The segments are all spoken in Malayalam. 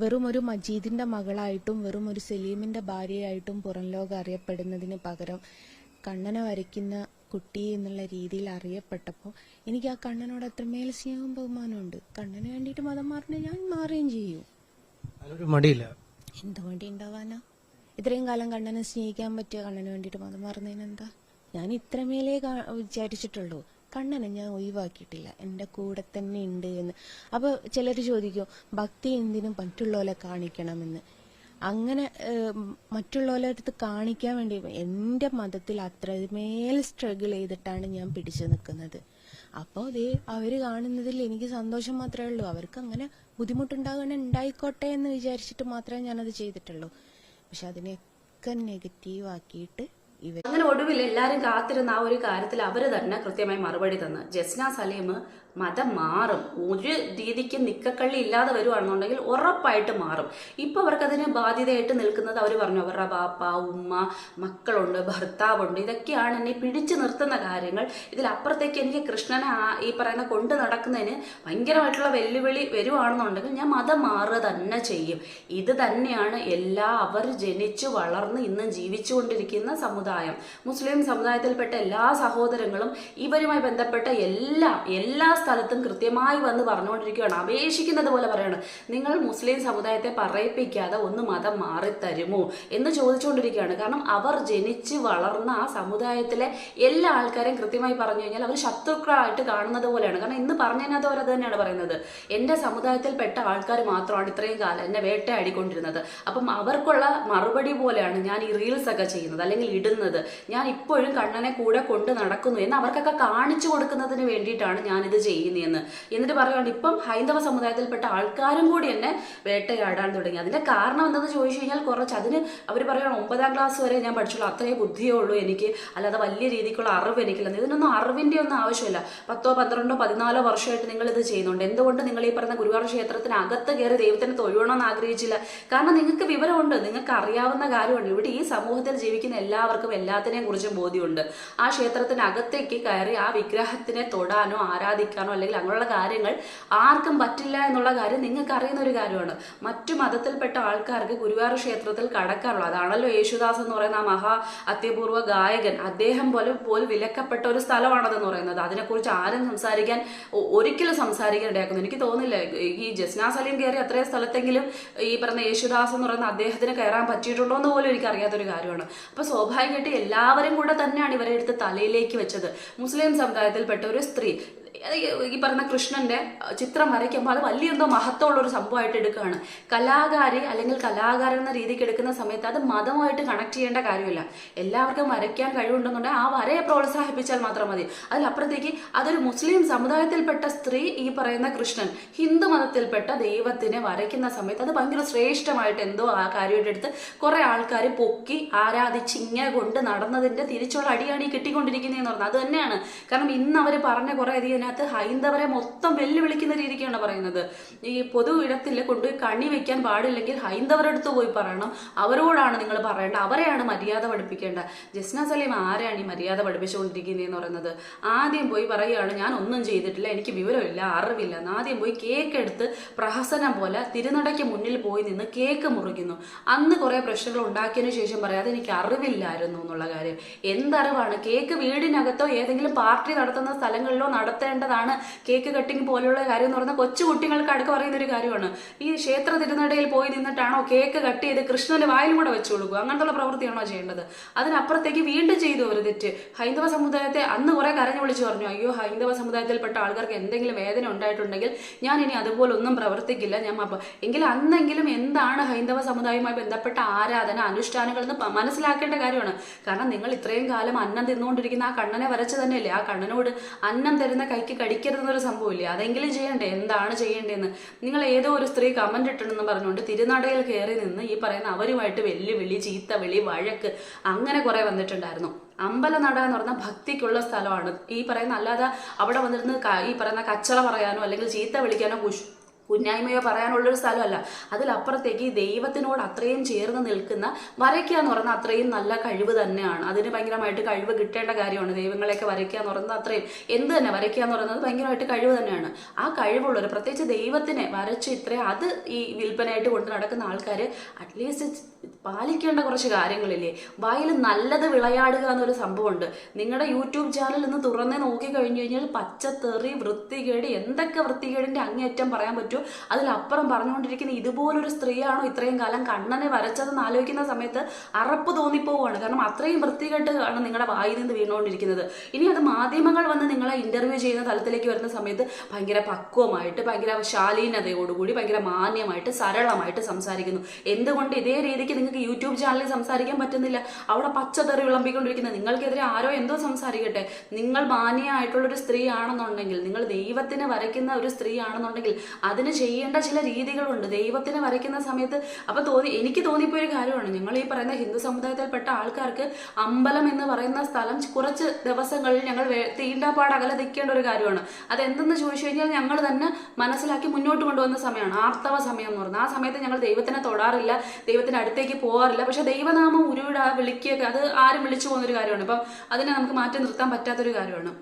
വെറും ഒരു മജീദിന്റെ മകളായിട്ടും വെറും ഒരു സലീമിന്റെ ഭാര്യയായിട്ടും പുറം ലോകം അറിയപ്പെടുന്നതിന് പകരം കണ്ണനെ വരയ്ക്കുന്ന കുട്ടി എന്നുള്ള രീതിയിൽ അറിയപ്പെട്ടപ്പോൾ എനിക്ക് ആ കണ്ണനോട് അത്രമേൽ സ്നേഹവും ബഹുമാനമുണ്ട് കണ്ണന് വേണ്ടിയിട്ട് മതം മാറിനെ ഞാൻ മാറുകയും ചെയ്യും. എന്തോ മടിയില്ല. എന്ത് വേണ്ടി ഉണ്ടാവാനാ? ഇത്രയും കാലം കണ്ണനെ സ്നേഹിക്കാൻ പറ്റിയ കണ്ണന് വേണ്ടിയിട്ട് മതം മാറുന്നതിന് എന്താ ഞാൻ ഇത്രമേലേ വിചാരിച്ചിട്ടുള്ളൂ. കണ്ണനെ ഞാൻ ഒഴിവാക്കിയിട്ടില്ല. എന്റെ കൂടെ തന്നെ ഉണ്ട് എന്ന്. അപ്പൊ ചിലർ ചോദിക്കും ഭക്തി എന്തിനും മറ്റുള്ളവരെ കാണിക്കണമെന്ന്. അങ്ങനെ മറ്റുള്ളവരുടെ അടുത്ത് കാണിക്കാൻ വേണ്ടി എന്റെ മതത്തിൽ അത്രമേൽ സ്ട്രഗിൾ ചെയ്തിട്ടാണ് ഞാൻ പിടിച്ചു നിൽക്കുന്നത്. അപ്പോൾ അതേ അവർ കാണുന്നതിൽ എനിക്ക് സന്തോഷം മാത്രമേ ഉള്ളൂ. അവർക്ക് അങ്ങനെ ബുദ്ധിമുട്ടുണ്ടാകണ ഉണ്ടായിക്കോട്ടെ എന്ന് വിചാരിച്ചിട്ട് മാത്രമേ ഞാനത് ചെയ്തിട്ടുള്ളൂ. പക്ഷെ അതിനെയൊക്കെ നെഗറ്റീവ് ആക്കിയിട്ട് അങ്ങനെ ഒടുവിൽ എല്ലാവരും കാത്തിരുന്ന ആ ഒരു കാര്യത്തിൽ അവർ തന്നെ കൃത്യമായി മറുപടി തന്നു. ജസ്ന സലീം മതം മാറും. ഒരു രീതിക്ക് നിക്കക്കള്ളി ഇല്ലാതെ വരുവാണെന്നുണ്ടെങ്കിൽ ഉറപ്പായിട്ട് മാറും. ഇപ്പം അവർക്കതിന് ബാധ്യതയായിട്ട് നിൽക്കുന്നത് അവർ പറഞ്ഞു. അവരുടെ ബാപ്പ ഉമ്മ മക്കളുണ്ട് ഭർത്താവുണ്ട്. ഇതൊക്കെയാണ് എന്നെ പിടിച്ചു നിർത്തുന്ന കാര്യങ്ങൾ. ഇതിലപ്പുറത്തേക്ക് എനിക്ക് കൃഷ്ണനെ ഈ പറയുന്ന കൊണ്ട് നടക്കുന്നതിന് ഭയങ്കരമായിട്ടുള്ള വെല്ലുവിളി വരുവാണെന്നുണ്ടെങ്കിൽ ഞാൻ മതം മാറുക തന്നെ ചെയ്യും. ഇത് തന്നെയാണ് എല്ലാ അവർ ജനിച്ചു വളർന്ന് ഇന്നും ജീവിച്ചുകൊണ്ടിരിക്കുന്ന സമുദായം. മുസ്ലിം സമുദായത്തിൽപ്പെട്ട എല്ലാ സഹോദരങ്ങളും ഇവരുമായി ബന്ധപ്പെട്ട എല്ലാം എല്ലാ സ്ഥലത്തും കൃത്യമായി വന്ന് പറഞ്ഞുകൊണ്ടിരിക്കുകയാണ്. അപേക്ഷിക്കുന്നത് പോലെ പറയാണ് നിങ്ങൾ മുസ്ലിം സമുദായത്തെ പറയിപ്പിക്കാതെ ഒന്ന് മതം മാറിത്തരുമോ? എന്ന് ചോദിച്ചുകൊണ്ടിരിക്കുകയാണ്. കാരണം അവർ ജനിച്ച് വളർന്ന ആ സമുദായത്തിലെ എല്ലാ ആൾക്കാരെയും കൃത്യമായി പറഞ്ഞു കഴിഞ്ഞാൽ അവർ ശത്രുക്കളായിട്ട് കാണുന്നത് പോലെയാണ്. കാരണം ഇന്ന് പറഞ്ഞതിനകത്ത് അവർ അത് തന്നെയാണ് പറയുന്നത്. എന്റെ സമുദായത്തിൽപ്പെട്ട ആൾക്കാർ മാത്രമാണ് ഇത്രയും കാലം എന്നെ വേട്ടയാടിക്കൊണ്ടിരുന്നത്. അപ്പം അവർക്കുള്ള മറുപടി പോലെയാണ് ഞാൻ ഈ റീൽസ് ഒക്കെ ചെയ്യുന്നത് അല്ലെങ്കിൽ ഇടുന്നത്. ഞാൻ ഇപ്പോഴും കണ്ണനെ കൂടെ കൊണ്ട് നടക്കുന്നു എന്ന് അവർക്കൊക്കെ കാണിച്ചു കൊടുക്കുന്നതിന് വേണ്ടിയിട്ടാണ് ഞാനിത് ചെയ്യുന്നതെന്ന് എന്നിട്ട് പറയുകയാണ് ഇപ്പം ഹൈന്ദവ സമുദായത്തിൽപ്പെട്ട ആൾക്കാരും കൂടി എന്നെ വേട്ടയാടാൻ തുടങ്ങി. അതിന്റെ കാരണം എന്തെന്ന് ചോദിച്ചു കഴിഞ്ഞാൽ കുറച്ച് അതിന് അവർ പറയുകയാണ് ഒമ്പതാം ക്ലാസ് വരെ ഞാൻ പഠിച്ചുള്ളൂ അത്രയേ ബുദ്ധിയേ ഉള്ളൂ എനിക്ക്. അല്ലാതെ വലിയ രീതിക്കുള്ള അറിവ് എനിക്കില്ല. ഇതിനൊന്നും അറിവിന്റെ ഒന്നും ആവശ്യമില്ല. പത്തോ പന്ത്രണ്ടോ പതിനാലോ വർഷമായിട്ട് നിങ്ങൾ ഇത് ചെയ്യുന്നുണ്ട്. എന്തുകൊണ്ട് നിങ്ങൾ ഈ പറഞ്ഞ ഗുരുവായൂർ ക്ഷേത്രത്തിന് അകത്ത് കയറി ദൈവത്തിന് തൊഴുവണമെന്ന് ആഗ്രഹിച്ചില്ല? കാരണം നിങ്ങൾക്ക് വിവരമുണ്ട് നിങ്ങൾക്ക് അറിയാവുന്ന കാര്യമുണ്ട്. ഇവിടെ ഈ സമൂഹത്തിൽ ജീവിക്കുന്ന എല്ലാവർക്കും എല്ലാത്തിനെയും കുറിച്ചും ബോധ്യമുണ്ട്. ആ ക്ഷേത്രത്തിനകത്തേക്ക് കയറി ആ വിഗ്രഹത്തിനെ തൊടാനോ ആരാധിക്കാനോ അല്ലെങ്കിൽ അങ്ങനെയുള്ള കാര്യങ്ങൾ ആർക്കും പറ്റില്ല എന്നുള്ള കാര്യം നിങ്ങൾക്ക് അറിയുന്ന ഒരു കാര്യമാണ്. മറ്റു മതത്തിൽപ്പെട്ട ആൾക്കാർക്ക് ഗുരുവായൂർ ക്ഷേത്രത്തിൽ കടക്കാറുള്ളൂ അതാണല്ലോ യേശുദാസ് എന്ന് പറയുന്ന ആ മഹാ അത്യപൂർവ ഗായകൻ അദ്ദേഹം പോലും പോലും വിലക്കപ്പെട്ട ഒരു സ്ഥലമാണതെന്ന് പറയുന്നത്. അതിനെക്കുറിച്ച് ആരും സംസാരിക്കാൻ ഒരിക്കലും സംസാരിക്കാൻ ഇടയാക്കുന്നു. എനിക്ക് തോന്നില്ല ഈ ജസ്ന സലീം കയറി അത്രയും സ്ഥലത്തെങ്കിലും ഈ പറഞ്ഞ യേശുദാസ് എന്ന് പറയുന്ന അദ്ദേഹത്തിന് കയറാൻ പറ്റിയിട്ടുണ്ടോ എന്ന് പോലും എനിക്ക് അറിയാത്തൊരു കാര്യമാണ്. അപ്പോൾ സ്വാഭാവികമായിട്ട് എല്ലാവരും കൂടെ തന്നെയാണ് ഇവരെ എടുത്ത് തലയിലേക്ക് വെച്ചത്. മുസ്ലിം സമുദായത്തിൽപ്പെട്ട ഒരു സ്ത്രീ ഈ പറഞ്ഞ കൃഷ്ണന്റെ ചിത്രം വരയ്ക്കുമ്പോൾ അത് വലിയ എന്തോ മഹത്വമുള്ള ഒരു സംഭവമായിട്ട് എടുക്കുകയാണ്. കലാകാരി അല്ലെങ്കിൽ കലാകാരൻ എന്ന രീതിക്ക് എടുക്കുന്ന സമയത്ത് അത് മതമായിട്ട് കണക്ട് ചെയ്യേണ്ട കാര്യമില്ല. എല്ലാവർക്കും വരയ്ക്കാൻ കഴിവുണ്ടെന്നുണ്ടെങ്കിൽ ആ വരയെ പ്രോത്സാഹിപ്പിച്ചാൽ മാത്രം മതി. അതിലപ്പുറത്തേക്ക് അതൊരു മുസ്ലിം സമുദായത്തിൽപ്പെട്ട സ്ത്രീ ഈ പറയുന്ന കൃഷ്ണൻ ഹിന്ദു മതത്തിൽപ്പെട്ട ദൈവത്തിനെ വരയ്ക്കുന്ന സമയത്ത് അത് ഭയങ്കര ശ്രേഷ്ഠമായിട്ട് എന്തോ ആ കാര്യമായിട്ട് എടുത്ത് കുറെ ആൾക്കാർ പൊക്കി ആരാധിച്ച് ഇങ്ങനെ കൊണ്ട് നടന്നതിന്റെ തിരിച്ചുള്ള അടിയാണ് ഈ കിട്ടിക്കൊണ്ടിരിക്കുന്നതെന്ന് പറഞ്ഞത് അത് തന്നെയാണ്. കാരണം ഇന്ന് അവർ പറഞ്ഞ കുറെ അധികം ഇതിനകത്ത് ഹൈന്ദവരെ മൊത്തം വെല്ലുവിളിക്കുന്ന രീതിക്കാണ് പറയുന്നത്. ഈ പൊതു ഇടത്തിൽ കൊണ്ടുപോയി കണി വെക്കാൻ പാടില്ലെങ്കിൽ ഹൈന്ദവരടുത്ത് പോയി പറയണം. അവരോടാണ് നിങ്ങൾ പറയേണ്ടത്. അവരെയാണ് മര്യാദ പഠിപ്പിക്കേണ്ടത്. ജസ്ന സലീം ആരാണ് ഈ മര്യാദ പഠിപ്പിച്ചുകൊണ്ടിരിക്കുന്നതെന്ന് പറയുന്നത്? ആദ്യം പോയി പറയുകയാണ് ഞാൻ ഒന്നും ചെയ്തിട്ടില്ല. എനിക്ക് വിവരമില്ല അറിവില്ല. ആദ്യം പോയി കേക്ക് എടുത്ത് പ്രഹസനം പോലെ തിരുനടയ്ക്ക് മുന്നിൽ പോയി നിന്ന് കേക്ക് മുറിക്കുന്നു. അന്ന് കുറെ പ്രശ്നങ്ങൾ ഉണ്ടാക്കിയതിനു ശേഷം പറയാതെ എനിക്ക് അറിവില്ലായിരുന്നു എന്നുള്ള കാര്യം. എന്തറിവാണ്? കേക്ക് വീടിനകത്തോ ഏതെങ്കിലും പാർട്ടി നടത്തുന്ന സ്ഥലങ്ങളിലോ നടത്തേണ്ടതാണ് കേക്ക് കട്ടിങ് പോലുള്ള കാര്യം എന്ന് പറഞ്ഞാൽ കൊച്ചു കുട്ടികൾക്ക് അടുക്ക പറയുന്ന ഒരു കാര്യമാണ്. ഈ ക്ഷേത്ര തിരുനടയിൽ പോയി നിന്നിട്ടാണോ കേക്ക് കട്ട് ചെയ്ത് കൃഷ്ണന്റെ വായിലും കൂടെ വെച്ചു കൊടുക്കുക? അങ്ങനത്തെ പ്രവൃത്തിയാണോ ചെയ്യേണ്ടത്? അതിനപ്പുറത്തേക്ക് വീണ്ടും ചെയ്തു ഒരു തെറ്റ്. ഹൈന്ദവ സമുദായത്തെ അന്ന് കുറെ കരഞ്ഞു വിളിച്ചു പറഞ്ഞു അയ്യോ ഹൈന്ദവ സമുദായത്തിൽപ്പെട്ട ആൾക്കാർക്ക് എന്തെങ്കിലും വേദന ഉണ്ടായിട്ടുണ്ടെങ്കിൽ ഞാൻ ഇനി അതുപോലെ ഒന്നും പ്രവർത്തിക്കില്ല. ഞാൻ എങ്കിൽ അന്നെങ്കിലും എന്താണ് ഹൈന്ദവ സമുദായവുമായി ബന്ധപ്പെട്ട ആരാധന അനുഷ്ഠാനങ്ങൾ എന്ന് മനസ്സിലാക്കേണ്ട കാര്യമാണ്. കാരണം നിങ്ങൾ ഇത്രയും കാലം അന്നം തിന്നുകൊണ്ടിരിക്കുന്ന ആ കണ്ണനെ വരച്ച് തന്നെയല്ലേ? ആ കണ്ണനോട് അന്നം തരുന്ന കൈക്ക് കടിക്കരുതെന്നൊരു സംഭവമില്ലേ? അതെങ്കിലും ചെയ്യണ്ടേ? എന്താണ് ചെയ്യേണ്ടതെന്ന് നിങ്ങൾ ഏതോ ഒരു സ്ത്രീ കമന്റ് ഇട്ടിട്ടെന്ന് പറഞ്ഞുകൊണ്ട് തിരുനടയിൽ കയറി നിന്ന് ഈ പറയുന്ന അവരുമായിട്ട് വെല്ലുവിളി ചീത്തവിളി വഴക്ക് അങ്ങനെ കുറെ വന്നിട്ടുണ്ടായിരുന്നു. അമ്പലനട എന്ന് പറഞ്ഞാൽ ഭക്തിക്കുള്ള സ്ഥലമാണ്. ഈ പറയുന്ന അല്ലാതെ അവിടെ വന്നിരുന്ന് ഈ പറയുന്ന കച്ചറ പറയാനോ അല്ലെങ്കിൽ ചീത്ത വിളിക്കാനോ കുശ് കുന്നായ്മയോ പറയാനുള്ളൊരു സ്ഥലമല്ല. അതിലപ്പുറത്തേക്ക് ദൈവത്തിനോട് അത്രയും ചേർന്ന് നിൽക്കുന്ന വരയ്ക്കുക എന്ന് പറഞ്ഞാൽ അത്രയും നല്ല കഴിവ് തന്നെയാണ്. അതിന് ഭയങ്കരമായിട്ട് കഴിവ് കിട്ടേണ്ട കാര്യമാണ്. ദൈവങ്ങളെയൊക്കെ വരയ്ക്കുക എന്ന് പറയുന്നത് അത്രയും എന്ത് തന്നെ വരയ്ക്കുക എന്ന് പറയുന്നത് ഭയങ്കരമായിട്ട് കഴിവ് തന്നെയാണ്. ആ കഴിവുള്ളവർ പ്രത്യേകിച്ച് ദൈവത്തിനെ വരച്ച് ഇത്രയും അത് ഈ വിൽപ്പനയായിട്ട് കൊണ്ട് നടക്കുന്ന ആൾക്കാർ അറ്റ്ലീസ്റ്റ് പാലിക്കേണ്ട കുറച്ച് കാര്യങ്ങളില്ലേ? വായിൽ നല്ലത് വിളയാടുക എന്നൊരു സംഭവമുണ്ട്. നിങ്ങളുടെ യൂട്യൂബ് ചാനൽ ഇന്ന് തുറന്നേ നോക്കി കഴിഞ്ഞു കഴിഞ്ഞാൽ പച്ചത്തെറി വൃത്തികേട് എന്തൊക്കെ വൃത്തികേടിന്റെ അങ്ങേയറ്റം പറയാൻ പറ്റുമോ അതിലപ്പുറം പറഞ്ഞുകൊണ്ടിരിക്കുന്ന ഇതുപോലൊരു സ്ത്രീയാണോ ഇത്രയും കാലം കണ്ണനെ വരച്ചതെന്ന് ആലോചിക്കുന്ന സമയത്ത് അറപ്പ് തോന്നിപ്പോവുകയാണ്. കാരണം അത്രയും വൃത്തികെട്ട് ആണ് നിങ്ങളുടെ വായിൽ നിന്ന് വീണുകൊണ്ടിരിക്കുന്നത്. ഇനി അത് മാധ്യമങ്ങൾ വന്ന് നിങ്ങളെ ഇന്റർവ്യൂ ചെയ്യുന്ന തലത്തിലേക്ക് വരുന്ന സമയത്ത് ഭയങ്കര പക്വമായിട്ട് ഭയങ്കര ശാലീനതയോടുകൂടി ഭയങ്കര മാന്യമായിട്ട് സരളമായിട്ട് സംസാരിക്കുന്നു. എന്തുകൊണ്ട് ഇതേ രീതിക്ക് നിങ്ങൾക്ക് യൂട്യൂബ് ചാനലിൽ സംസാരിക്കാൻ പറ്റുന്നില്ല. അവിടെ പച്ചതെറി വിളമ്പിക്കൊണ്ടിരിക്കുന്നത്. നിങ്ങൾക്കെതിരെ ആരോ എന്തോ സംസാരിക്കട്ടെ. നിങ്ങൾ മാന്യമായിട്ടുള്ളൊരു സ്ത്രീ ആണെന്നുണ്ടെങ്കിൽ നിങ്ങൾ ദൈവത്തിന് വരയ്ക്കുന്ന ഒരു സ്ത്രീ ആണെന്നുണ്ടെങ്കിൽ അതിന് ചെയ്യേണ്ട ചില രീതികളുണ്ട്. ദൈവത്തിന് വരയ്ക്കുന്ന സമയത്ത് അപ്പൊ തോന്നി എനിക്ക് തോന്നിപ്പോയ ഒരു കാര്യമാണ്. ഞങ്ങൾ ഈ പറയുന്ന ഹിന്ദു സമുദായത്തിൽപ്പെട്ട ആൾക്കാർക്ക് അമ്പലം എന്ന് പറയുന്ന സ്ഥലം കുറച്ച് ദിവസങ്ങളിൽ ഞങ്ങൾ തീണ്ടാപ്പാട് അകലെ നിൽക്കേണ്ട ഒരു കാര്യമാണ്. അതെന്തെന്ന് ചോദിച്ചു കഴിഞ്ഞാൽ ഞങ്ങൾ തന്നെ മനസ്സിലാക്കി മുന്നോട്ട് കൊണ്ടുവന്ന സമയമാണ്. ആർത്തവ സമയം എന്ന് പറയുന്നത്. ആ സമയത്ത് ഞങ്ങൾ ദൈവത്തിനെ തൊടാറില്ല. ദൈവത്തിന്റെ അടുത്തേക്ക് പോകാറില്ല പക്ഷെ ദൈവനാമം ഉരുവിടാ വിളിക്കുക അത് ആരും വിളിച്ചു പോകുന്ന ഒരു കാര്യമാണ്. അപ്പം അതിനെ നമുക്ക് മാറ്റി നിർത്താൻ പറ്റാത്തൊരു കാര്യമാണ്.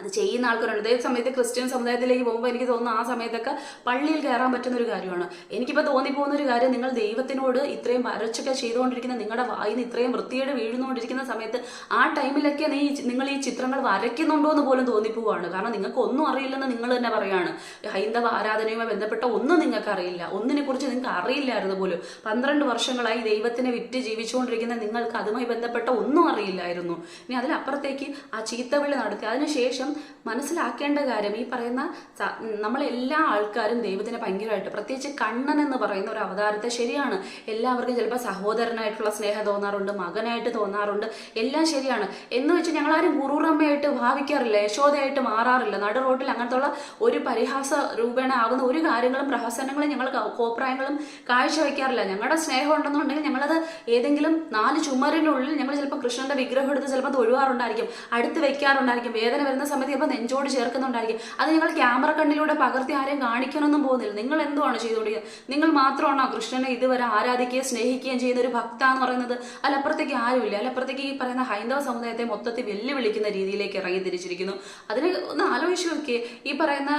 അത് ചെയ്യുന്ന ആൾക്കാരുണ്ട്. അതേ സമയത്ത് ക്രിസ്ത്യൻ സമുദായത്തിലേക്ക് പോകുമ്പോൾ എനിക്ക് തോന്നുന്നു ആ സമയത്തൊക്കെ പള്ളിയിൽ കയറാൻ പറ്റുന്ന ഒരു കാര്യമാണ്. എനിക്കിപ്പോൾ തോന്നിപ്പോകുന്ന ഒരു കാര്യം നിങ്ങൾ ദൈവത്തിനോട് ഇത്രയും വരച്ചൊക്കെ ചെയ്തുകൊണ്ടിരിക്കുന്ന നിങ്ങളുടെ വായിൽ നിന്ന് ഇത്രയും വൃത്തിയോട് വീഴുന്നുകൊണ്ടിരിക്കുന്ന സമയത്ത് ആ ടൈമിലൊക്കെ നീ നിങ്ങൾ ഈ ചിത്രങ്ങൾ വരയ്ക്കുന്നുണ്ടോ എന്ന് പോലും തോന്നിപ്പോവാണ് കാരണം നിങ്ങൾക്ക് ഒന്നും അറിയില്ലെന്ന് നിങ്ങൾ തന്നെ പറയാണ്. ഹൈന്ദവ ആരാധനയുമായി ബന്ധപ്പെട്ട ഒന്നും നിങ്ങൾക്ക് അറിയില്ല. ഒന്നിനെ കുറിച്ച് നിങ്ങൾക്ക് അറിയില്ലായിരുന്നു പോലും. പന്ത്രണ്ട് വർഷങ്ങളായി ദൈവത്തിനെ വിറ്റ് ജീവിച്ചുകൊണ്ടിരിക്കുന്ന നിങ്ങൾക്ക് അതുമായി ബന്ധപ്പെട്ട ഒന്നും അറിയില്ലായിരുന്നു. ഇനി അതിലപ്പുറത്തേക്ക് ആ ചീത്തവിളി നടത്തി. അതിനുശേഷം മനസ്സിലാക്കേണ്ട കാര്യം ഈ പറയുന്ന നമ്മളെല്ലാ ആൾക്കാരും ദൈവത്തിനെ ഭയങ്കരമായിട്ട് പ്രത്യേകിച്ച് കണ്ണൻ എന്ന് പറയുന്ന ഒരു അവതാരത്തെ ശരിയാണ്. എല്ലാവർക്കും ചിലപ്പോൾ സഹോദരനായിട്ടുള്ള സ്നേഹം തോന്നാറുണ്ട് മകനായിട്ട് തോന്നാറുണ്ട് എല്ലാം ശരിയാണ്. എന്ന് വെച്ച് ഞങ്ങളാരും ഗുരുറമ്മയായിട്ട് ഭാവിക്കാറില്ല യശോദയായിട്ട് മാറാറില്ല. നടു റോട്ടിൽ അങ്ങനത്തുള്ള ഒരു പരിഹാസ രൂപേണ ആകുന്ന ഒരു കാര്യങ്ങളും പ്രഹസനങ്ങളും ഞങ്ങൾ കോപ്രായങ്ങളും കാഴ്ചവെക്കാറില്ല. ഞങ്ങളുടെ സ്നേഹം ഉണ്ടെന്നുണ്ടെങ്കിൽ ഞങ്ങളത് ഏതെങ്കിലും നാല് ചുമരിനുള്ളിൽ ഞങ്ങൾ ചിലപ്പോൾ കൃഷ്ണന്റെ വിഗ്രഹം എടുത്ത് ചിലപ്പോൾ തൊഴുവാറുണ്ടായിരിക്കും അടുത്ത് വെക്കാറുണ്ടായിരിക്കും വേദന വരുന്ന സമയത്ത് ഇപ്പം നെഞ്ചോട് ചേർക്കുന്നുണ്ടായിരിക്കും. അത് നിങ്ങൾ ക്യാമറ കണ്ണിലൂടെ പകർത്തി ആരെയും കാണിക്കാനൊന്നും പോകുന്നില്ല. നിങ്ങൾ എന്തുവാണ് ചെയ്തുകൊണ്ടിരിക്കുന്നത്? നിങ്ങൾ മാത്രമാണോ കൃഷ്ണനെ ഇതുവരെ ആരാധിക്കുകയും സ്നേഹിക്കുകയും ചെയ്യുന്ന ഒരു ഭക്ത എന്ന് പറയുന്നത് അല്ലപ്പുറത്തേക്ക് ആരുമില്ല. അല്ലപ്പുറത്തേക്ക് ഈ പറയുന്ന ഹൈന്ദവ സമുദായത്തെ മൊത്തത്തിൽ വെല്ലുവിളിക്കുന്ന രീതിയിലേക്ക് ഇറങ്ങി തിരിച്ചിരിക്കുന്നു. അതിന് ഒന്ന് ആലോചിച്ച് നോക്കിയേ. ഈ പറയുന്ന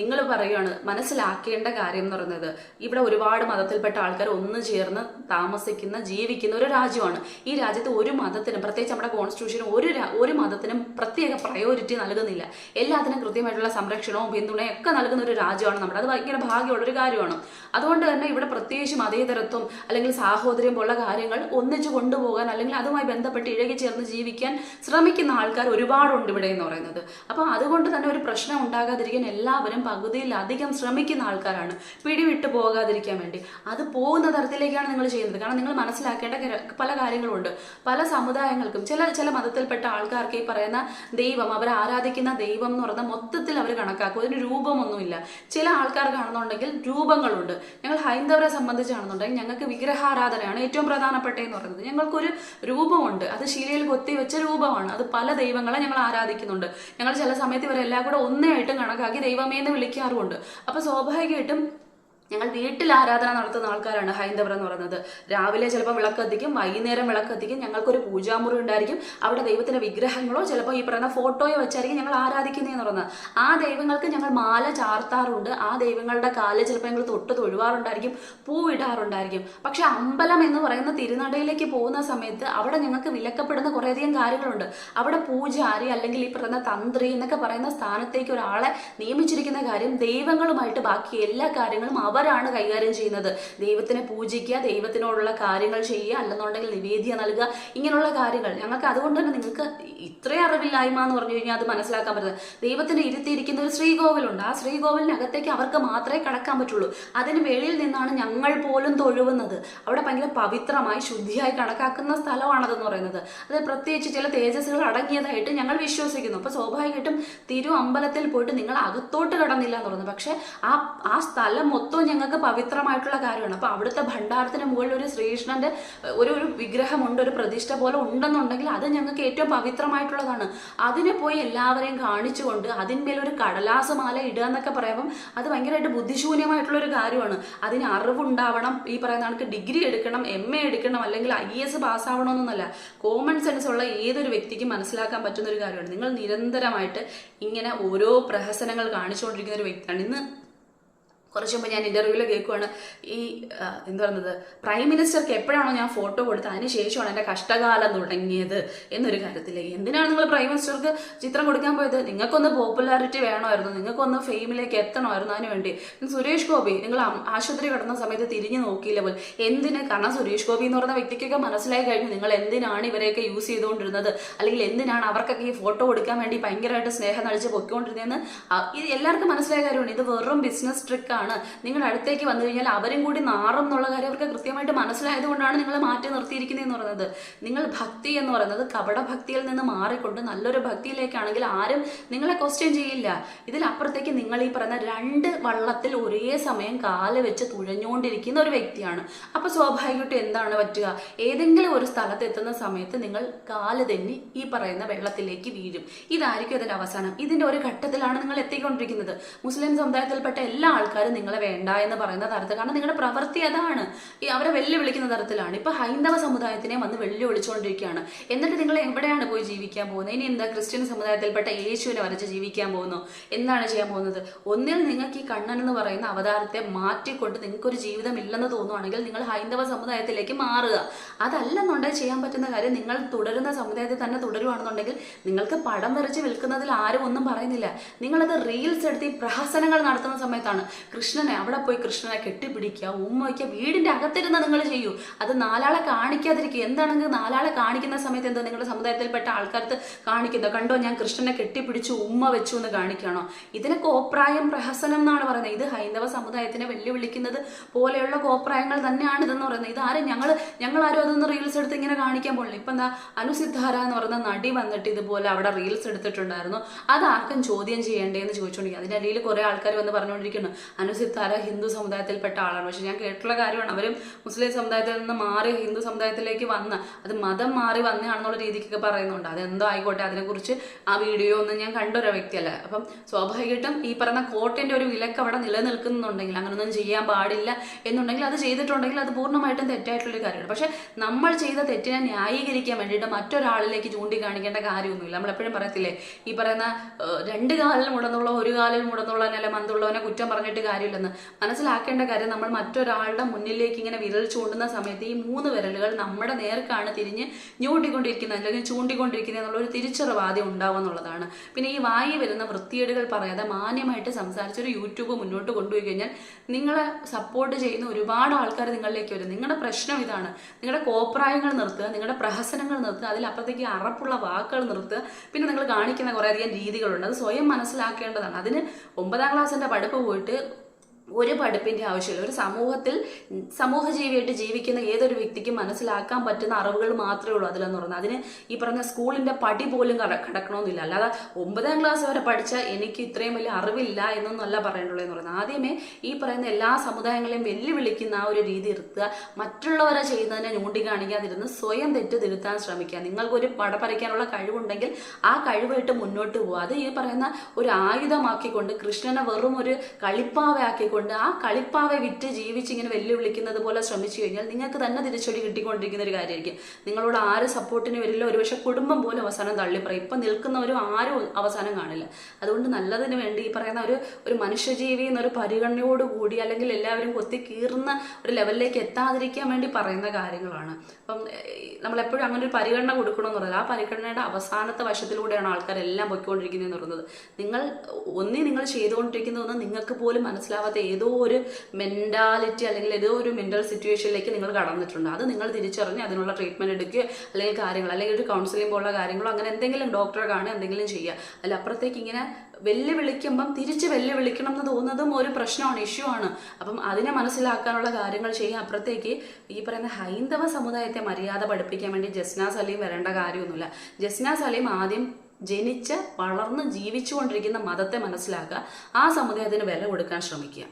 നിങ്ങൾ പറയുകയാണ് മനസ്സിലാക്കേണ്ട കാര്യം എന്ന് പറയുന്നത് ഇവിടെ ഒരുപാട് മതത്തിൽപ്പെട്ട ആൾക്കാർ ഒന്ന് ചേർന്ന് താമസിക്കുന്ന ജീവിക്കുന്ന ഒരു രാജ്യമാണ്. ഈ രാജ്യത്ത് ഒരു മതത്തിനും പ്രത്യേകിച്ച് നമ്മുടെ കോൺസ്റ്റിറ്റ്യൂഷനും ഒരു ഒരു മതത്തിനും പ്രത്യേക പ്രയോറിറ്റി നൽകുന്നില്ല. എല്ലാത്തിനും കൃത്യമായിട്ടുള്ള സംരക്ഷണവും പിന്തുണയും ഒക്കെ നൽകുന്ന ഒരു രാജ്യമാണ് നമ്മുടെ. അത് ഭയങ്കര ഭാഗ്യമുള്ളൊരു കാര്യമാണ്. അതുകൊണ്ട് തന്നെ ഇവിടെ പ്രത്യേകിച്ചും അതേതരത്വം അല്ലെങ്കിൽ സാഹോദര്യം പോലുള്ള കാര്യങ്ങൾ ഒന്നിച്ചു കൊണ്ടുപോകാൻ അല്ലെങ്കിൽ അതുമായി ബന്ധപ്പെട്ട് ഇഴകി ചേർന്ന് ജീവിക്കാൻ ശ്രമിക്കുന്ന ആൾക്കാർ ഒരുപാടുണ്ട് ഇവിടെ എന്ന് പറയുന്നത്. അപ്പോൾ അതുകൊണ്ട് തന്നെ ഒരു പ്രശ്നം ഉണ്ടാകാതിരിക്കാൻ എല്ലാവരും പകുതിയിലധികം ശ്രമിക്കുന്ന ആൾക്കാരാണ്. പിടിവിട്ട് പോകാതിരിക്കാൻ വേണ്ടി. അത് പോകുന്ന തരത്തിലേക്കാണ് നിങ്ങൾ ചെയ്യുന്നത്. കാരണം നിങ്ങൾ മനസ്സിലാക്കേണ്ട പല കാര്യങ്ങളുണ്ട്. പല സമുദായങ്ങൾക്കും ചില ചില മതത്തിൽപ്പെട്ട ആൾക്കാർക്ക് ഈ പറയുന്ന ദൈവം അവർ ആരാധിക്കുന്ന ദൈവം എന്ന് പറയുന്നത് മൊത്തത്തിൽ അവർ കണക്കാക്കും. അതിന് രൂപമൊന്നുമില്ല. ചില ആൾക്കാർക്കാണെന്നുണ്ടെങ്കിൽ രൂപങ്ങളുണ്ട്. ഞങ്ങൾ ഹൈന്ദവരെ സംബന്ധിച്ചാണെന്നുണ്ടെങ്കിൽ ഞങ്ങൾക്ക് വിഗ്രഹാരാധനയാണ് ഏറ്റവും പ്രധാനപ്പെട്ടതെന്ന് പറയുന്നത്. ഞങ്ങൾക്കൊരു രൂപമുണ്ട്. അത് ശിലയിൽ കൊത്തി വെച്ച രൂപമാണ്. അത് പല ദൈവങ്ങളെ ഞങ്ങൾ ആരാധിക്കുന്നുണ്ട്. ഞങ്ങൾ ചില സമയത്ത് ഇവരെല്ലാം കൂടെ ഒന്നേ ആയിട്ടും കണക്കാക്കി ദൈവമേ എന്ന് വിളിക്കാറുമുണ്ട്. അപ്പൊ സ്വാഭാവികമായിട്ടും ഞങ്ങൾ വീട്ടിൽ ആരാധന നടത്തുന്ന ആൾക്കാരാണ് ഹൈന്ദവർ എന്ന് പറയുന്നത്. രാവിലെ ചിലപ്പോൾ വിളക്കത്തിക്കും വൈകുന്നേരം വിളക്കത്തിക്കും ഞങ്ങൾക്കൊരു പൂജാമുറി ഉണ്ടായിരിക്കും. അവിടെ ദൈവത്തിന്റെ വിഗ്രഹങ്ങളോ ചിലപ്പോൾ ഈ പറയുന്ന ഫോട്ടോയോ വെച്ചായിരിക്കും ഞങ്ങൾ ആരാധിക്കുന്നതെന്ന് പറയുന്നത്. ആ ദൈവങ്ങൾക്ക് ഞങ്ങൾ മാല ചാർത്താറുണ്ട്. ആ ദൈവങ്ങളുടെ കാൽ ചിലപ്പോൾ ഞങ്ങൾ തൊട്ട് തൊഴുവാറുണ്ടായിരിക്കും പൂ ഇടാറുണ്ടായിരിക്കും. പക്ഷെ അമ്പലം എന്ന് പറയുന്ന തിരുനടയിലേക്ക് പോകുന്ന സമയത്ത് അവിടെ ഞങ്ങൾക്ക് വിലക്കപ്പെടുന്ന കുറേയധികം കാര്യങ്ങളുണ്ട്. അവിടെ പൂജാരി അല്ലെങ്കിൽ ഈ പറയുന്ന തന്ത്രി എന്നൊക്കെ പറയുന്ന സ്ഥാനത്തേക്ക് ഒരാളെ നിയമിച്ചിരിക്കുന്ന കാര്യം ദൈവങ്ങളുമായിട്ട് ബാക്കി എല്ലാ കാര്യങ്ങളും അവരാണ് കൈകാര്യം ചെയ്യുന്നത്. ദൈവത്തിനെ പൂജിക്കുക ദൈവത്തിനോടുള്ള കാര്യങ്ങൾ ചെയ്യുക അല്ലെന്നുണ്ടെങ്കിൽ നിവേദ്യ നൽകുക ഇങ്ങനെയുള്ള കാര്യങ്ങൾ. ഞങ്ങൾക്ക് അതുകൊണ്ട് തന്നെ നിങ്ങൾക്ക് ഇത്രയും അറിവില്ലായ്മ എന്ന് പറഞ്ഞു കഴിഞ്ഞാൽ അത് മനസ്സിലാക്കാൻ പറ്റുന്നത് ദൈവത്തിന് ഇരുത്തിയിരിക്കുന്ന ഒരു ശ്രീകോവിലുണ്ട്. ആ ശ്രീകോവിലിനകത്തേക്ക് അവർക്ക് മാത്രമേ കടക്കാൻ പറ്റുള്ളൂ. അതിന് വെളിയിൽ നിന്നാണ് ഞങ്ങൾ പോലും തൊഴുവുന്നത്. അവിടെ ഭയങ്കര പവിത്രമായി ശുദ്ധിയായി കണക്കാക്കുന്ന സ്ഥലമാണതെന്ന് പറയുന്നത്. അത് പ്രത്യേകിച്ച് ചില തേജസ്സുകൾ അടങ്ങിയതായിട്ട് ഞങ്ങൾ വിശ്വസിക്കുന്നു. അപ്പൊ സ്വാഭാവികമായിട്ടും തിരു അമ്പലത്തിൽ പോയിട്ട് നിങ്ങൾ അകത്തോട്ട് കടന്നില്ല എന്ന് പറയുന്നത് പക്ഷെ ആ ആ സ്ഥലം മൊത്തവും ഞങ്ങൾക്ക് പവിത്രമായിട്ടുള്ള കാര്യമാണ്. അപ്പൊ അവിടുത്തെ ഭണ്ഡാരത്തിന് മുകളിൽ ഒരു ശ്രീകൃഷ്ണന്റെ ഏഹ്, ഒരു ഒരു വിഗ്രഹമുണ്ട് ഒരു പ്രതിഷ്ഠ പോലെ ഉണ്ടെന്നുണ്ടെങ്കിൽ അത് ഞങ്ങൾക്ക് ഏറ്റവും പവിത്രമായിട്ടുള്ളതാണ്. അതിനെ പോയി എല്ലാവരെയും കാണിച്ചുകൊണ്ട് അതിന്മേൽ ഒരു കടലാസ് മാല ഇടുക എന്നൊക്കെ പറയുമ്പം അത് ഭയങ്കരമായിട്ട് ബുദ്ധിശൂന്യമായിട്ടുള്ള ഒരു കാര്യമാണ്. അതിന് അറിവുണ്ടാവണം. ഈ പറയുന്ന കണക്ക് ഡിഗ്രി എടുക്കണം എം എ എടുക്കണം അല്ലെങ്കിൽ ഐ എസ് പാസ്സാവണമെന്നൊന്നല്ല കോമൺ സെൻസ് ഉള്ള ഏതൊരു വ്യക്തിക്കും മനസ്സിലാക്കാൻ പറ്റുന്ന ഒരു കാര്യമാണ്. നിങ്ങൾ നിരന്തരമായിട്ട് ഇങ്ങനെ ഓരോ പ്രഹസനങ്ങൾ കാണിച്ചുകൊണ്ടിരിക്കുന്ന ഒരു വ്യക്തിയാണ്. ഇന്ന് കുറച്ച് മുമ്പ് ഞാൻ ഇന്റർവ്യൂവിൽ കേൾക്കുവാണ്. ഈ എന്ത് പറയുന്നത്? പ്രൈം മിനിസ്റ്റർക്ക് എപ്പോഴാണോ ഞാൻ ഫോട്ടോ കൊടുത്തത് അതിന് ശേഷമാണ് എന്റെ കഷ്ടകാലം തുടങ്ങിയത് എന്നൊരു കാര്യത്തിലേക്ക് എന്തിനാണ് നിങ്ങൾ പ്രൈം മിനിസ്റ്റർക്ക് ചിത്രം കൊടുക്കാൻ പോയത്? നിങ്ങൾക്കൊന്ന് പോപ്പുലാരിറ്റി വേണമായിരുന്നു നിങ്ങൾക്കൊന്ന് ഫെയിമിലേക്ക് എത്തണമായിരുന്നു അതിന് വേണ്ടി. സുരേഷ് ഗോപി നിങ്ങൾ ആശുപത്രി കിടന്ന സമയത്ത് തിരിഞ്ഞു നോക്കിയില്ല പോലും. എന്തിന്? കാരണം സുരേഷ് ഗോപി എന്ന് പറയുന്ന വ്യക്തിക്കൊക്കെ മനസ്സിലായി കഴിഞ്ഞു നിങ്ങൾ എന്തിനാണ് ഇവരെയൊക്കെ യൂസ് ചെയ്തുകൊണ്ടിരുന്നത്. അല്ലെങ്കിൽ എന്തിനാണ് അവർക്കൊക്കെ ഈ ഫോട്ടോ കൊടുക്കാൻ വേണ്ടി ഭയങ്കരമായിട്ട് സ്നേഹം നടിച്ച് ഇത് എല്ലാവർക്കും മനസ്സിലായ കാര്യമാണ്. ഇത് വെറും ബിസിനസ് ട്രിക്കാണ് നിങ്ങളുടെ അടുത്തേക്ക് വന്നു കഴിഞ്ഞാൽ അവരും കൂടി നാറും എന്നുള്ള കാര്യം അവർക്ക് കൃത്യമായിട്ട് മനസ്സിലായതുകൊണ്ടാണ് നിങ്ങൾ മാറ്റി നിർത്തിയിരിക്കുന്നത് എന്ന് പറയുന്നത്. നിങ്ങൾ ഭക്തി എന്ന് പറയുന്നത് കപട ഭക്തിയിൽ നിന്ന് മാറിക്കൊണ്ട് നല്ലൊരു ഭക്തിയിലേക്കാണെങ്കിൽ ആരും നിങ്ങളെ ക്വസ്റ്റ്യൻ ചെയ്യില്ല. ഇതിലപ്പുറത്തേക്ക് നിങ്ങൾ ഈ പറയുന്ന രണ്ട് വള്ളത്തിൽ ഒരേ സമയം കാൽ വെച്ച് തുഴഞ്ഞുകൊണ്ടിരിക്കുന്ന ഒരു വ്യക്തിയാണ്. അപ്പോൾ സ്വാഭാവികമായിട്ടും എന്താണ് പറ്റുക? ഏതെങ്കിലും ഒരു സ്ഥലത്ത് എത്തുന്ന സമയത്ത് നിങ്ങൾ കാൽ തന്നെ ഈ പറയുന്ന വെള്ളത്തിലേക്ക് വീഴും. ഇതായിരിക്കും അതിന്റെ അവസാനം. ഇതിന്റെ ഒരു ഘട്ടത്തിലാണ് നിങ്ങൾ എത്തിക്കൊണ്ടിരിക്കുന്നത്. മുസ്ലിം സമുദായത്തിൽപ്പെട്ട എല്ലാ ആൾക്കാരും നിങ്ങളെ വേണ്ട എന്ന് പറയുന്ന തരത്തിൽ. കാരണം നിങ്ങളുടെ പ്രവൃത്തി അതാണ്. ഈ അവരെ വെല്ലുവിളിക്കുന്ന തരത്തിലാണ്. ഇപ്പൊ ഹൈന്ദവ സമുദായത്തിനെ വന്ന് വെല്ലുവിളിച്ചുകൊണ്ടിരിക്കുകയാണ്. എന്നിട്ട് നിങ്ങൾ എവിടെയാണ് പോയി ജീവിക്കാൻ പോകുന്നത്? ഇനി എന്താ ക്രിസ്ത്യൻ സമുദായത്തിൽപ്പെട്ട യേശുവിനെ വരച്ച് ജീവിക്കാൻ പോകുന്നു? എന്താണ് ചെയ്യാൻ പോകുന്നത്? ഒന്നിൽ നിങ്ങൾക്ക് ഈ കണ്ണൻ എന്ന് പറയുന്ന അവതാരത്തെ മാറ്റിക്കൊണ്ട് നിങ്ങൾക്കൊരു ജീവിതം ഇല്ലെന്ന് തോന്നുവാണെങ്കിൽ നിങ്ങൾ ഹൈന്ദവ സമുദായത്തിലേക്ക് മാറുക. അതല്ലെന്നുണ്ടെങ്കിൽ ചെയ്യാൻ പറ്റുന്ന കാര്യം നിങ്ങൾ തുടരുന്ന സമുദായത്തിൽ തന്നെ തുടരുവാണെന്നുണ്ടെങ്കിൽ നിങ്ങൾക്ക് പടം വരച്ച് വിൽക്കുന്നതിൽ ആരും ഒന്നും പറയുന്നില്ല. നിങ്ങളത് റീൽസ് എടുത്ത് ഈ പ്രഹസനങ്ങൾ നടത്തുന്ന സമയത്താണ്. കൃഷ്ണനെ അവിടെ പോയി കൃഷ്ണനെ കെട്ടിപ്പിടിക്കുക ഉമ്മ വയ്ക്കുക വീടിന്റെ അകത്തിരുന്ന് നിങ്ങൾ ചെയ്യൂ. അത് നാലാളെ കാണിക്കാതിരിക്കുക. എന്താണെങ്കിൽ നാലാളെ കാണിക്കുന്ന സമയത്ത് എന്താ നിങ്ങളുടെ സമുദായത്തിൽപ്പെട്ട ആൾക്കാർക്ക് കാണിക്കുന്നത്? കണ്ടോ ഞാൻ കൃഷ്ണനെ കെട്ടിപ്പിടിച്ചു ഉമ്മ വെച്ചു എന്ന് കാണിക്കണോ ഇതിനെ കോപ്രായം പ്രഹസനം എന്നാണ് പറയുന്നത്. ഇത് ഹൈന്ദവ സമുദായത്തിനെ വെല്ലുവിളിക്കുന്നത് പോലെയുള്ള കോപ്രായങ്ങൾ തന്നെയാണ് ഇതെന്ന് പറയുന്നത്. ഇതാരും ഞങ്ങൾ ഞങ്ങൾ ആരും അതൊന്ന് റീൽസ് എടുത്ത് ഇങ്ങനെ കാണിക്കാൻ പോകില്ല ഇപ്പം എന്താ അനുസിദ്ധാര എന്ന് പറയുന്ന നടി വന്നിട്ട് ഇതുപോലെ അവിടെ റീൽസ് എടുത്തിട്ടുണ്ടായിരുന്നു. അത് ആർക്കും ചോദ്യം ചെയ്യേണ്ടതെന്ന് ചോദിച്ചുകൊണ്ടിരിക്കുക അതിന്റെ ഇടയിൽ കുറേ ആൾക്കാർ വന്ന് പറഞ്ഞുകൊണ്ടിരിക്കുന്നു അനുസിദ്ധാര ഹിന്ദു സമുദായത്തിൽപ്പെട്ട ആളാണ്. പക്ഷെ ഞാൻ കേട്ടിട്ടുള്ള കാര്യമാണ് അവരും മുസ്ലിം സമുദായത്തിൽ നിന്ന് മാറി ഹിന്ദു സമുദായത്തിലേക്ക് വന്ന് അത് മതം മാറി വന്നതാണെന്നുള്ള രീതിക്കൊക്കെ പറയുന്നുണ്ട്. അതെന്തോ ആയിക്കോട്ടെ അതിനെക്കുറിച്ച് ആ വീഡിയോ ഒന്നും ഞാൻ കണ്ടൊരു വ്യക്തിയല്ല. അപ്പം സ്വാഭാവികമായിട്ടും ഈ പറയുന്ന കോട്ടിന്റെ ഒരു വിലക്ക് അവിടെ നിലനിൽക്കുന്നുണ്ടെങ്കിൽ അങ്ങനൊന്നും ചെയ്യാൻ പാടില്ല എന്നുണ്ടെങ്കിൽ അത് ചെയ്തിട്ടുണ്ടെങ്കിൽ അത് പൂർണമായിട്ടും തെറ്റായിട്ടുള്ളൊരു കാര്യമാണ്. പക്ഷേ നമ്മൾ ചെയ്ത തെറ്റിനെ ന്യായീകരിക്കാൻ വേണ്ടിയിട്ട് മറ്റൊരാളിലേക്ക് ചൂണ്ടിക്കാണിക്കേണ്ട കാര്യമൊന്നുമില്ല. നമ്മളെപ്പോഴും പറയത്തില്ലേ ഈ പറയുന്ന രണ്ട് കാലിൽ മുടന്നുള്ള ഒരു കാലിൽ മുടന്നുള്ള മുടന്നുള്ളവനല്ല മന്തുള്ളവനെ കുറ്റം പറഞ്ഞിട്ട് കാര്യമില്ലെന്ന്. മനസ്സിലാക്കേണ്ട കാര്യം നമ്മൾ മറ്റൊരാളുടെ മുന്നിലേക്ക് ഇങ്ങനെ വിരൽ ചൂണ്ടുന്ന സമയത്ത് ഈ മൂന്ന് വിരലുകൾ നമ്മുടെ നേർക്കാണ് തിരിഞ്ഞ് ഞൂണ്ടിക്കൊണ്ടിരിക്കുന്നത് അല്ലെങ്കിൽ ചൂണ്ടിക്കൊണ്ടിരിക്കുന്നത് എന്നുള്ള ഒരു തിരിച്ചറിവ് ആദ്യം എന്നുള്ളതാണ്. പിന്നെ ഈ വായി വരുന്ന വൃത്തിയേടുകൾ പറയാതെ മാന്യമായിട്ട് സംസാരിച്ച് ഒരു യൂട്യൂബ് മുന്നോട്ട് കൊണ്ടുപോയി കഴിഞ്ഞാൽ നിങ്ങളെ സപ്പോർട്ട് ചെയ്യുന്ന ഒരുപാട് ആൾക്കാർ നിങ്ങളിലേക്ക് വരും. നിങ്ങളുടെ പ്രശ്നം ഇതാണ്. നിങ്ങളുടെ കോപ്രായങ്ങൾ നിർത്തുക നിങ്ങളുടെ പ്രഹസനങ്ങൾ നിർത്തുക അതിലപ്പുറത്തേക്ക് അറപ്പുള്ള വാക്കുകൾ നിർത്തുക. പിന്നെ നിങ്ങൾ കാണിക്കുന്ന കുറേയധികം രീതികളുണ്ട്. അത് സ്വയം മനസ്സിലാക്കേണ്ടതാണ്. അതിന് ഒമ്പതാം ക്ലാസ്സിന്റെ പഠിപ്പ് പോയിട്ട് ഒരു പഠിപ്പിന്റെ ആവശ്യമില്ല. ഒരു സമൂഹത്തിൽ സമൂഹജീവിയായിട്ട് ജീവിക്കുന്ന ഏതൊരു വ്യക്തിക്കും മനസ്സിലാക്കാൻ പറ്റുന്ന അറിവുകൾ മാത്രമേ ഉള്ളൂ അതിലെന്ന് പറഞ്ഞാൽ അതിന് ഈ പറഞ്ഞ സ്കൂളിന്റെ പടി പോലും കട കടക്കണമെന്നില്ല. അല്ലാതെ ഒമ്പതാം ക്ലാസ് വരെ പഠിച്ച എനിക്ക് ഇത്രയും വലിയ അറിവില്ല എന്നൊന്നല്ല പറയേണ്ടുള്ളൂ എന്ന് പറയുന്നത്. ആദ്യമേ ഈ പറയുന്ന എല്ലാ സമുദായങ്ങളെയും വെല്ലുവിളിക്കുന്ന ആ ഒരു രീതി ഇരുത്തുക. മറ്റുള്ളവരെ ചെയ്യുന്നതിനെ ചൂണ്ടിക്കാണിക്കാതിരുന്ന് സ്വയം തെറ്റ് തിരുത്താൻ ശ്രമിക്കുക. നിങ്ങൾക്കൊരു പടപ്പറിക്കാനുള്ള കഴിവുണ്ടെങ്കിൽ ആ കഴിവായിട്ട് മുന്നോട്ട് പോകുക അത് ഈ പറയുന്ന ഒരു ആയുധമാക്കിക്കൊണ്ട് കൃഷ്ണനെ വെറും ഒരു കളിപ്പാവയാക്കിക്കൊണ്ട് ആ കളിപ്പാവെ വിറ്റ് ജീവിച്ച് ഇങ്ങനെ വെല്ലുവിളിക്കുന്നത് പോലെ ശ്രമിച്ചു കഴിഞ്ഞാൽ നിങ്ങൾക്ക് തന്നെ തിരിച്ചടി കിട്ടിക്കൊണ്ടിരിക്കുന്ന ഒരു കാര്യമായിരിക്കും. നിങ്ങളോട് ആര് സപ്പോർട്ടിന് വരില്ല. ഒരുപക്ഷെ കുടുംബം പോലും അവസാനം തള്ളിപ്പറയും. ഇപ്പം നിൽക്കുന്നവരും ആരും അവസാനം കാണില്ല. അതുകൊണ്ട് നല്ലതിന് വേണ്ടി ഈ പറയുന്ന ഒരു ഒരു മനുഷ്യജീവി എന്നൊരു പരിഗണനയോട് കൂടി അല്ലെങ്കിൽ എല്ലാവരും കൊത്തി കീറുന്ന ഒരു ലെവലിലേക്ക് എത്താതിരിക്കാൻ വേണ്ടി പറയുന്ന കാര്യങ്ങളാണ്. അപ്പം നമ്മളെപ്പോഴും അങ്ങനെ ഒരു പരിഗണന കൊടുക്കണമെന്ന് പറയുന്നത് ആ പരിഗണനയുടെ അവസാനത്തെ വശത്തിലൂടെയാണ് ആൾക്കാരെല്ലാം പൊയ്ക്കൊണ്ടിരിക്കുന്നത് എന്ന് പറയുന്നത്. നിങ്ങൾ ഒന്നേ നിങ്ങൾ ചെയ്തുകൊണ്ടിരിക്കുന്നതെന്ന് നിങ്ങൾക്ക് പോലും മനസ്സിലാവാത്ത ഏതോ ഒരു മെന്റാലിറ്റി അല്ലെങ്കിൽ ഏതോ ഒരു മെന്റൽ സിറ്റുവേഷനിലേക്ക് നിങ്ങൾ കടന്നിട്ടുണ്ട്. അത് നിങ്ങൾ തിരിച്ചറിഞ്ഞ് അതിനുള്ള ട്രീറ്റ്മെന്റ് എടുക്കുക അല്ലെങ്കിൽ കാര്യങ്ങൾ അല്ലെങ്കിൽ ഒരു കൗൺസിലിംഗ് പോലുള്ള കാര്യങ്ങളോ അങ്ങനെ എന്തെങ്കിലും ഡോക്ടറെ കാണുക എന്തെങ്കിലും ചെയ്യുക. അല്ല അപ്പുറത്തേക്ക് ഇങ്ങനെ വെല്ലുവിളിക്കുമ്പം തിരിച്ച് വെല്ലുവിളിക്കണം എന്ന് തോന്നുന്നതും ഒരു പ്രശ്നമാണ് ഇഷ്യൂ ആണ്. അപ്പം അതിനെ മനസ്സിലാക്കാനുള്ള കാര്യങ്ങൾ ചെയ്യുക. അപ്പുറത്തേക്ക് ഈ പറയുന്ന ഹൈന്ദവ സമുദായത്തെ മര്യാദ പഠിപ്പിക്കാൻ വേണ്ടി ജസ്ന സലീം വരേണ്ട കാര്യമൊന്നുമില്ല. ജസ്ന സലീം ആദ്യം ജനിച്ച് വളർന്ന് ജീവിച്ചുകൊണ്ടിരിക്കുന്ന മതത്തെ മനസ്സിലാക്കുക ആ സമുദായത്തിന് വില കൊടുക്കാൻ ശ്രമിക്കുക.